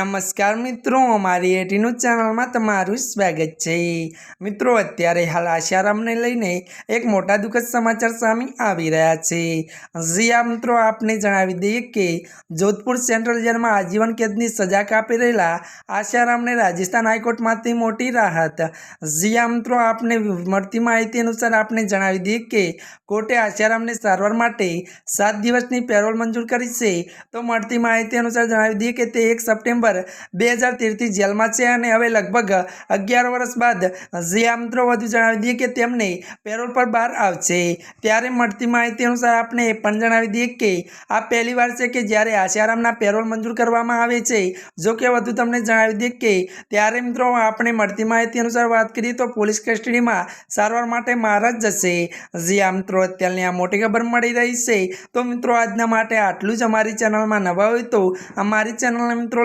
નમસ્કાર મિત્રો, અમારી એટીનું ચેનલમાં તમારું સ્વાગત છે. મિત્રો, અત્યારે હાલ આશારામને લઈને એક મોટા દુઃખદ સમાચાર સામે આવી રહ્યા છે. જી મિત્રો, આપને જણાવી દઈએ કે જોધપુર સેન્ટ્રલ જેલમાં આજીવન કેદની સજા કાપી રહેલા આશારામને રાજસ્થાન હાઈકોર્ટમાંથી મોટી રાહત. જી મિત્રો, આપને મળતી માહિતી અનુસાર આપને જણાવી દઈએ કે કોર્ટે આશારામને સારવાર માટે સાત દિવસની પેરોલ મંજૂર કરી છે. તો મળતી માહિતી અનુસાર જણાવી દઈએ કે તે એક સપ્ટેમ્બર બે હજાર તેરથી જેલમાં છે અને હવે લગભગ અગિયાર વર્ષ બાદ જે મિત્રો વધુ જણાવી દઈએ કે તેમને પેરોલ પર બહાર આવશે. ત્યારે મળતી માહિતી અનુસાર આપણે એ પણ જણાવી દઈએ કે આ પહેલીવાર છે કે જ્યારે આશારામના પેરોલ મંજૂર કરવામાં આવે છે. જો કે વધુ તમને જણાવી દઈએ કે ત્યારે મિત્રો આપણે મળતી માહિતી અનુસાર વાત કરીએ તો પોલીસ કસ્ટડીમાં સારવાર માટે મહારાજ જશે. જી આ મિત્રો, અત્યારની આ મોટી ખબર મળી રહી છે. તો મિત્રો, આજના માટે આટલું જ. અમારી ચેનલમાં નવા હોય તો અમારી ચેનલને મિત્રો